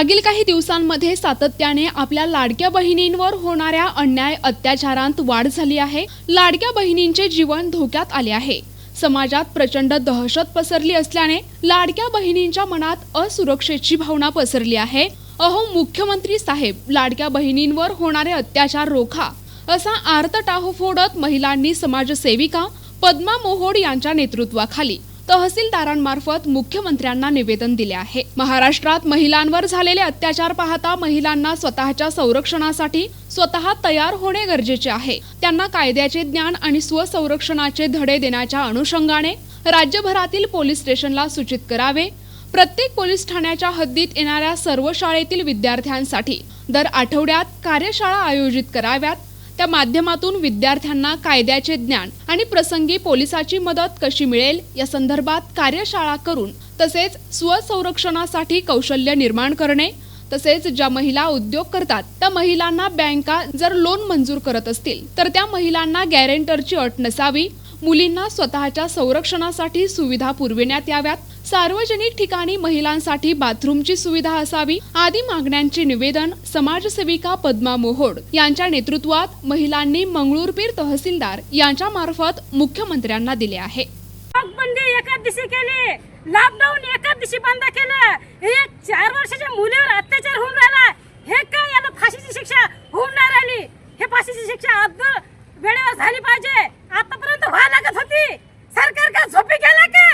मागील काही दिवसांमध्ये सातत्याने आपल्या लाडक्या बहिणींवर होणाऱ्या अन्याय अत्याचारांत वाढ झाली आहे. लाडक्या बहिणींचे जीवन धोक्यात आले आहे. समाजात प्रचंड दहशत पसरली असल्याने लाडक्या बहिणींच्या मनात असुरक्षेची भावना पसरली आहे. अहो मुख्यमंत्री साहेब लाडक्या बहिणींवर होणारे अत्याचार रोखा असा आर्तटाहो फोडत महिलांनी समाजसेविका पद्मा मोहोड यांच्या नेतृत्वाखाली तहसीलदारांमार्फत मुख्यमंत्र्यांना निवेदन दिले आहे. महाराष्ट्रात महिलांवर झालेले अत्याचार पाहता महिलांना स्वतःच्या संरक्षणासाठी स्वतः तयार होणे गरजेचे आहे. त्यांना कायद्याचे ज्ञान आणि स्वसंरक्षणाचे धडे देण्याच्या अनुषंगाने राज्यभरातील पोलीस स्टेशनला सूचित करावे. प्रत्येक पोलीस ठाण्याच्या हद्दीत येणाऱ्या सर्व शाळेतील विद्यार्थ्यांसाठी दर आठवड्यात कार्यशाळा आयोजित कराव्यात. त्या माध्यमातून विद्यार्थ्यांना कायद्याचे ज्ञान आणि प्रसंगी पोलिसाची मदत कशी मिळेल या संदर्भात कार्यशाळा करून तसेच स्वसंरक्षणासाठी कौशल्य निर्माण करणे तसेच ज्या महिला उद्योग करतात त्या महिलांना बँका जर लोन मंजूर करत असतील तर त्या महिलांना गॅरेंटरची अट नसावी मुलींना स्वतःच्या संरक्षणासाठी सुविधा पुरविण्यात याव्यात. सार्वजनिक ठिकाणी महिलांसाठी बाथरूमची सुविधा असावी आदी मागण्यांचे निवेदन समाजसेविका पद्मा मोहोड यांच्या नेतृत्वात महिलांनी मंगळूरपीर तहसीलदार यांच्या मार्फत मुख्यमंत्र्यांना दिले आहे. बंदी केली. लॉकडाऊन एका दिवशी बंद केलं. एक चार वर्षाच्या मुलीवर अत्याचार होऊन राहिला हे काय याला फाशीची शिक्षा होऊन नाही राहिली हे फाशीची शिक्षा अब्दुल वेळेवर झाली पाहिजे आतापर्यंत व्हा लागत होती सरकार का झोपी गेला का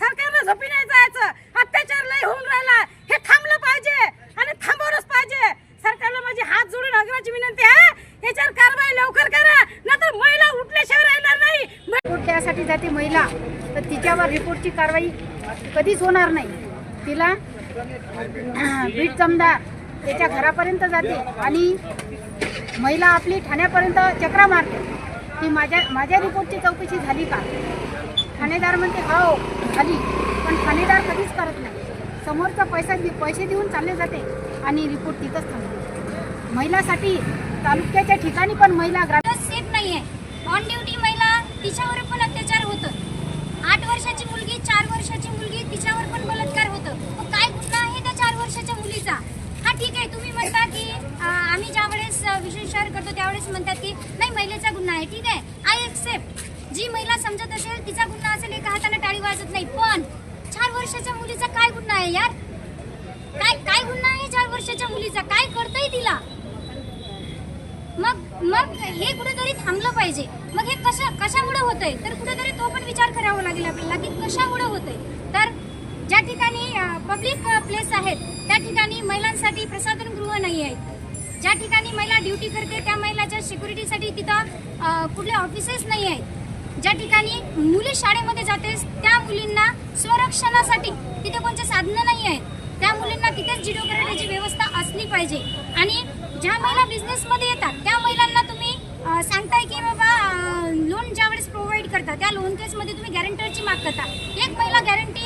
सरकारला झोपी नाही जायचं अत्याचार लय होऊन राहिला हे थांबलं पाहिजे आणि थांबवलंच पाहिजे सरकारला माझी हात जोडून आग्रहाची विनंती आहे याच्यावर कारवाई लवकर करा नाहीतर महिला उठल्याशिवाय राहणार नाही रिपोर्ट त्यासाठी जाते महिला तर तिच्यावर रिपोर्टची कारवाई कधीच होणार नाही. तिला बीट जमदार त्याच्या घरापर्यंत जाते आणि महिला आपली ठाण्यापर्यंत चक्रा मारते. की माझ्या माझ्या रिपोर्टची चौकशी झाली का? ठाणेदार म्हणते हो झाली. पण ठाणेदार कधीच करत नाही. समोरचा पैसा पैसे देऊन चालले जाते आणि रिपोर्ट तिथंच थांबते. महिलासाठी तालुक्याच्या ठिकाणी पण महिला ग्रामीण सेफ नाही आहे ऑन ड्युटी तिच्यावर पण अत्याचार होतं. आठ वर्षाची मुलगी चार वर्षाची मुलगी तिच्यावर पण बलात्कार होतं. मग काय गुन्हा आहे त्या चार वर्षाच्या मुलीचा? हा ठीक आहे तुम्ही म्हणता की आम्ही ज्या वेळेस विशेष शहर करतो त्यावेळेस म्हणतात की नाही महिलेचा गुन्हा आहे. ठीक आहे आय एक्सेप्ट जी महिला समजत असेल तिचा गुन्हा असेल एका हाताने टाळी वाजत नाही. पण चार वर्षाच्या मुलीचा काय गुन्हा आहे यार? काय काय गुन्हा आहे चार वर्षाच्या मुलीचा? काय करतंय तिला? मग हे कुठेतरी थांबलं पाहिजे. मग हे कशा कशामुळे आहे तर कुठेतरी तो पण विचार करावा लागेल आपल्याला की कशामुळे आहे तर ज्या ठिकाणी पब्लिक प्लेस आहेत त्या ठिकाणी महिलांसाठी प्रसाधनगृह नाही आहेत. ज्या ठिकाणी महिला ड्युटी करते त्या महिलाच्या सिक्युरिटीसाठी तिथं कुठले ऑफिसेस नाही आहेत. ज्या ठिकाणी मुली शाळेमध्ये जाते त्या मुलींना स्वरक्षणासाठी तिथे कोणते साधनं नाही आहेत. त्या मुलींना तिथेच जिडो करण्याची व्यवस्था असली पाहिजे. आणि ज्या महिला बिझनेसमध्ये येतात त्या महिलांना केसमध्ये तुम्ही गॅरंटरची माग करता. एक महिला गॅरंटी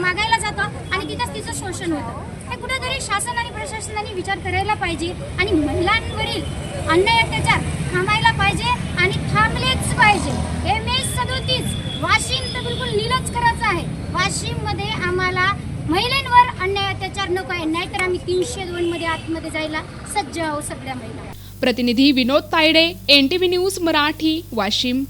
मागायला जातो आणि तिथंच तिचं शोषण होतं. हे कुठेतरी शासन आणि प्रशासनाने विचार करायला पाहिजे आणि महिलांवरील अन्याय अत्याचार थांबायला पाहिजे आणि थांबलेच पाहिजे. एम एस सदोतीस वाशिम तर बिलकुल नीलच करायचं आहे. वाशिममध्ये आम्हाला महिलांवर अन्याय अत्याचार नको आहे नाहीतर आम्ही तीनशे दोन मध्ये आतमध्ये जायला सज्ज आहोत सगळ्या महिला. प्रतिनिधी Vinod Taide N T V news Marathi Washim.